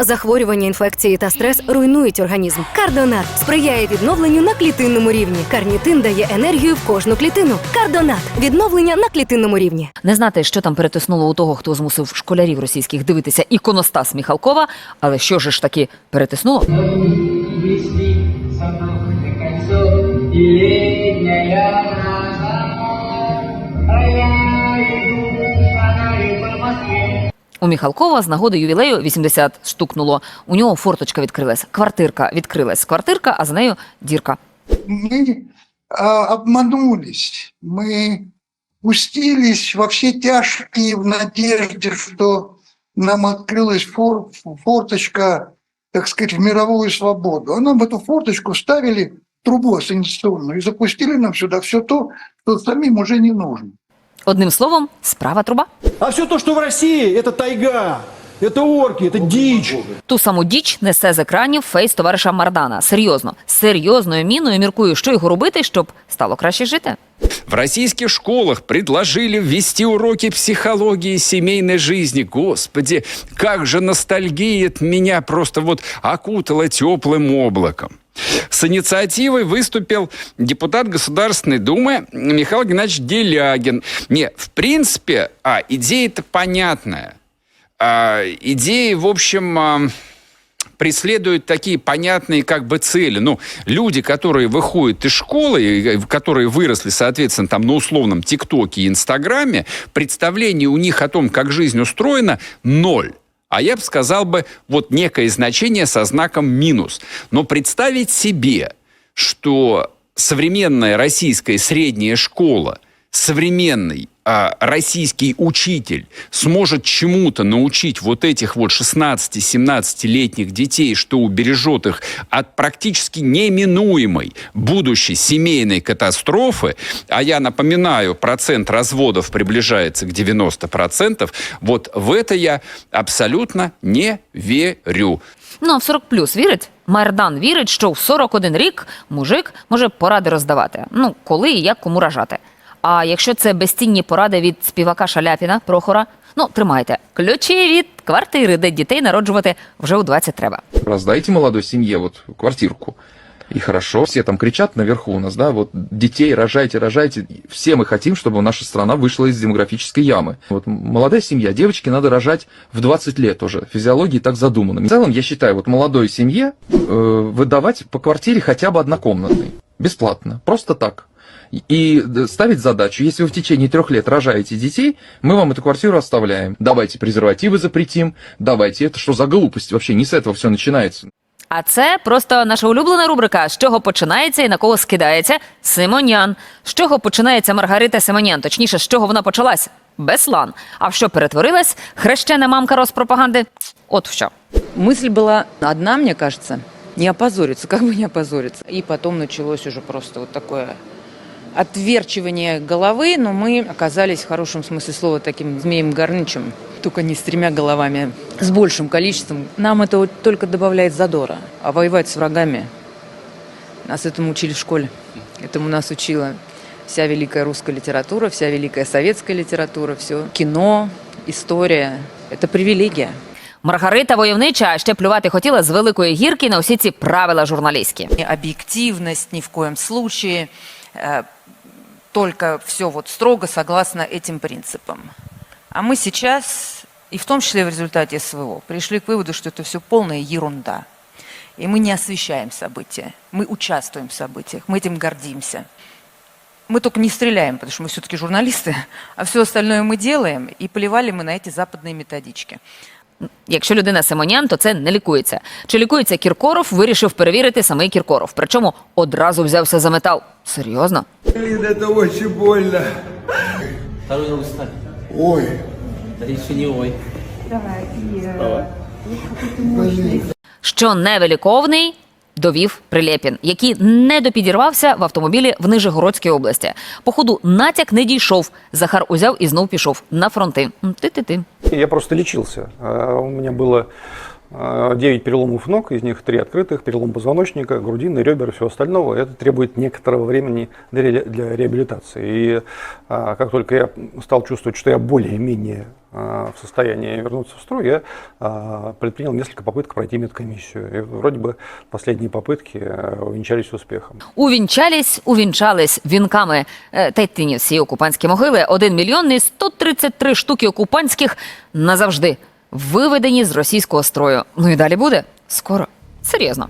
Захворювання, інфекції та стрес руйнують організм. Кардонат сприяє відновленню на клітинному рівні. Карнітин дає енергію в кожну клітину. Кардонат відновлення на клітинному рівні. Не знати, що там перетиснуло у того, хто змусив школярів російських дивитися іконостас Міхалкова, але що ж таки перетиснуло? У Міхалкова з нагоди ювілею 80 штукнуло. У нього форточка відкрилась, квартирка відкрилась. Квартирка, а за нею дірка. мы а, обманулись, мы пустились во все тяжкие в надежде, что нам открылась фор- форточка, так сказать, в мировую свободу. А нам в эту форточку ставили трубу асцендиционную и запустили нам сюда все то, что самим уже не нужно. Одним словом, справа труба. А все то, что в России, это тайга, это орки, это дичь. Ту саму діч несе з екранів фейс товариша Мардана. Серйозно, з серйозною міною міркую, що його робити, щоб стало краще жити. В российских школах предложили ввести уроки психологии семейной жизни. Господи, как же ностальгия от меня просто вот окутала теплым облаком. С инициативой выступил депутат Государственной Думы Михаил Геннадьевич Делягин. Не, в принципе, а, идея-то понятная. А, идеи, в общем, а, преследуют такие понятные как бы цели. Ну, люди, которые выходят из школы, э, которые выросли, соответственно, там на условном ТикТоке и Инстаграме, представление у них о том, как жизнь устроена, ноль. А я бы сказал бы, вот некое значение со знаком минус. Но представить себе, что современная российская средняя школа, современный а, российский учитель сможет чему-то научить вот этих вот 16-17-летних детей, что убережет их от практически неминуемой будущей семейной катастрофы, а я напоминаю, процент разводов приближается к 90%, вот в это я абсолютно не верю. Ну, а в 40 плюс вірить? Мардан вірить, що в 41 рік мужик може поради роздавати. Ну, коли і як кому ражати. А якщо це безцінні поради від співака Шаляпіна Прохора, ну тримайте ключі від квартири, де дітей народжувати вже у 20 треба. раздайте молодой семье вот квартирку. И хорошо, все там кричат наверху у нас, да, вот детей рожайте, рожайте. Все мы хотим, чтобы наша страна вышла из демографической ямы. Вот молодая семья, девочке надо рожать в 20 лет уже. Физиологии так задумано. В целом, я считаю, вот молодой семье э, выдавать по квартире хотя бы однокомнатной. Бесплатно. Просто так. И э, ставить задачу, если вы в течение трех лет рожаете детей, мы вам эту квартиру оставляем. Давайте презервативы запретим, давайте, это что за глупость вообще, не с этого все начинается. А це просто наша улюблена рубрика з чого починається і на кого скидається Симонян. З чого починається Маргарита Симонян? Точніше, з чого вона почалась? Беслан. А в що перетворилась? Хрещена мамка розпропаганди? От в що. Мысль была одна, мне кажется, не опозориться, как бы не опозориться. И потом началось уже просто вот такое отверчивание головы, но мы оказались в хорошем смысле слова таким змеем горничем, только не с тремя головами, с большим количеством. Нам это вот только добавляет задора. А воевать с врагами, нас этому учили в школе. Этому нас учила вся великая русская литература, вся великая советская литература, все кино, история. Это привилегия. Маргарита войовнича а ще плювати хотіла з великої гірки на усі ці правила журналістські. объективность ни в коем случае, э, Только все вот строго согласно этим принципам. А мы сейчас, и в том числе в результате СВО, пришли к выводу, что это все полная ерунда. И мы не освещаем события, мы участвуем в событиях, мы этим гордимся. Мы только не стреляем, потому что мы все-таки журналисты, а все остальное мы делаем, и плевали мы на эти западные методички. Якщо людина Симонян, то це не лікується. Чи лікується Кіркоров, вирішив перевірити самий Кіркоров. Причому одразу взявся за метал. Серйозно? Блин, это очень больно. Второй руку ставь. Ой, Да еще не ой. Що невиліковний, довів Прилєпін, який не допідірвався в автомобілі в Нижегородській області. Походу, натяк не дійшов. Захар узяв і знов пішов на фронти. М, Ти-ти-ти. Я просто лечился. А, У меня было а, 9 переломов ног, из них 3 открытых, перелом позвоночника, грудины, ребер, всего остального. Это требует некоторого времени для ре- для реабилитации. И а, как только я стал чувствовать, что я более-менее э, в состоянии вернуться в строй, я э, предпринял несколько попыток пройти медкомиссию. И вроде бы последние попытки э, увенчались успехом. Увінчались, увінчались вінками е, та й тині всі окупантські могили. Один мільйон і 133 штуки окупантських назавжди виведені з російського строю. Ну і далі буде скоро. Серйозно.